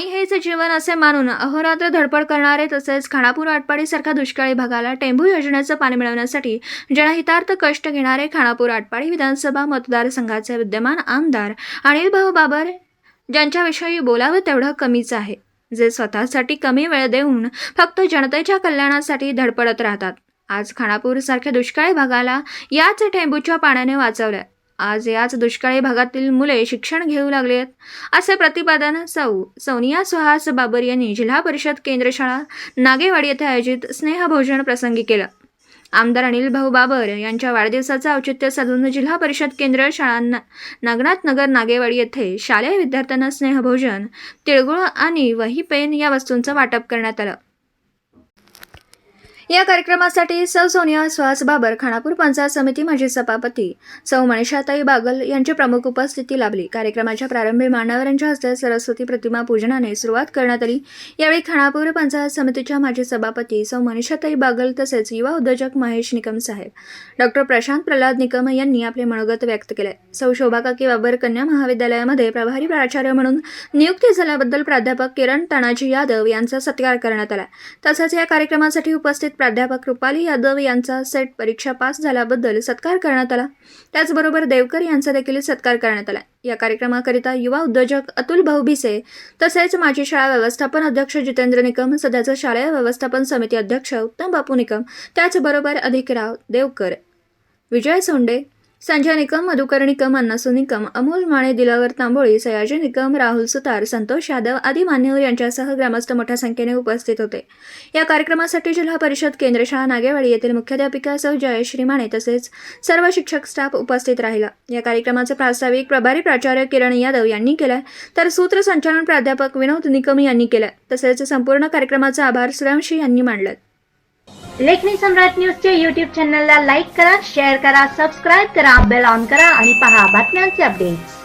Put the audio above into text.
हेच जीवन असे मानून अहोरात्र धडपड करणारे तसेच खानापूर आटपाडीसारख्या दुष्काळी भागाला टेंभू योजनेचं पाणी मिळवण्यासाठी जनहितार्थ कष्ट घेणारे खानापूर आटपाडी विधानसभा मतदारसंघाचे विद्यमान आमदार अनिल भाऊ बाबर ज्यांच्याविषयी बोलावं तेवढं कमीच आहे. जे स्वतःसाठी कमी वेळ देऊन फक्त जनतेच्या कल्याणासाठी धडपडत राहतात. आज खानापूरसारख्या दुष्काळी भागाला याच टेंबूच्या पाण्याने वाचवल्या. आज याच दुष्काळी भागातील मुले शिक्षण घेऊ लागले आहेत असे प्रतिपादन सौ सोनिया सुहास बाबर यांनी जिल्हा परिषद केंद्रशाळा नागेवाडी येथे आयोजित स्नेहभोजन प्रसंगी केलं. आमदार अनिल भाऊ बाबर यांच्या वाढदिवसाचं औचित्य साधून जिल्हा परिषद केंद्र शाळांना नागनाथ नगर नागेवाडी येथे शालेय विद्यार्थ्यांना स्नेहभोजन तिळगुळ आणि वही पेन या वस्तूंचं वाटप करण्यात आलं. या कार्यक्रमासाठी सौ सोनिया सुहास बाबर खानापूर पंचायत समिती माजी सभापती सौ मनीषाताई बागल यांची प्रमुख उपस्थिती लाभली. कार्यक्रमाच्या प्रारंभी मान्यवरांच्या हस्ते सरस्वती प्रतिमा पूजनाने सुरुवात करण्यात आली. यावेळी खानापूर पंचायत समितीच्या माजी सभापती सौ मनीषाताई बागल तसेच युवा उद्योजक महेश निकम साहेब डॉक्टर प्रशांत प्रल्हाद निकम यांनी आपले मनोगत व्यक्त केले. सौ शोभाकाकी बाबर कन्या महाविद्यालयामध्ये प्रभारी प्राचार्य म्हणून नियुक्ती झाल्याबद्दल प्राध्यापक किरण तानाजी यादव यांचा सत्कार करण्यात आला. तसेच या कार्यक्रमासाठी उपस्थित प्राध्यापक रुपाली यादव यांचा सेट परीक्षा पास झाल्याबद्दल सत्कार करण्यात आला. त्याचबरोबर देवकर यांचा देखील सत्कार करण्यात आला. या कार्यक्रमाकरिता युवा उद्योजक अतुल भाऊ भिसे तसेच माजी शाळा व्यवस्थापन अध्यक्ष जितेंद्र निकम सध्याचं शालेय व्यवस्थापन समिती अध्यक्ष उत्तम बापू निकम त्याचबरोबर अधिकराव देवकर विजय सोंडे संजय निकम मधुकर निकम अन्नासू निकम अमोल माणे दिलावर तांबोळी सयाजी निकम राहुल सुतार संतोष यादव आदी मान्यवर यांच्यासह ग्रामस्थ मोठ्या संख्येने उपस्थित होते. या कार्यक्रमासाठी जिल्हा परिषद केंद्रशाळा नागेवाडी येथील मुख्याध्यापिकासह जयश्री माने तसेच सर्व शिक्षक स्टाफ उपस्थित राहिला. या कार्यक्रमाचे प्रास्ताविक प्रभारी प्राचार्य किरण यादव यांनी केलाय तर सूत्रसंचालन प्राध्यापक विनोद निकम यांनी केलं तसेच संपूर्ण कार्यक्रमाचा आभार सुरांशी यांनी मांडलात लेखनी सम्राट न्यूजचे युट्यूब चॅनलला लाईक करा शेअर करा सबस्क्राईब करा बेल ऑन करा आणि पहा बातम्यांचे अपडेट्स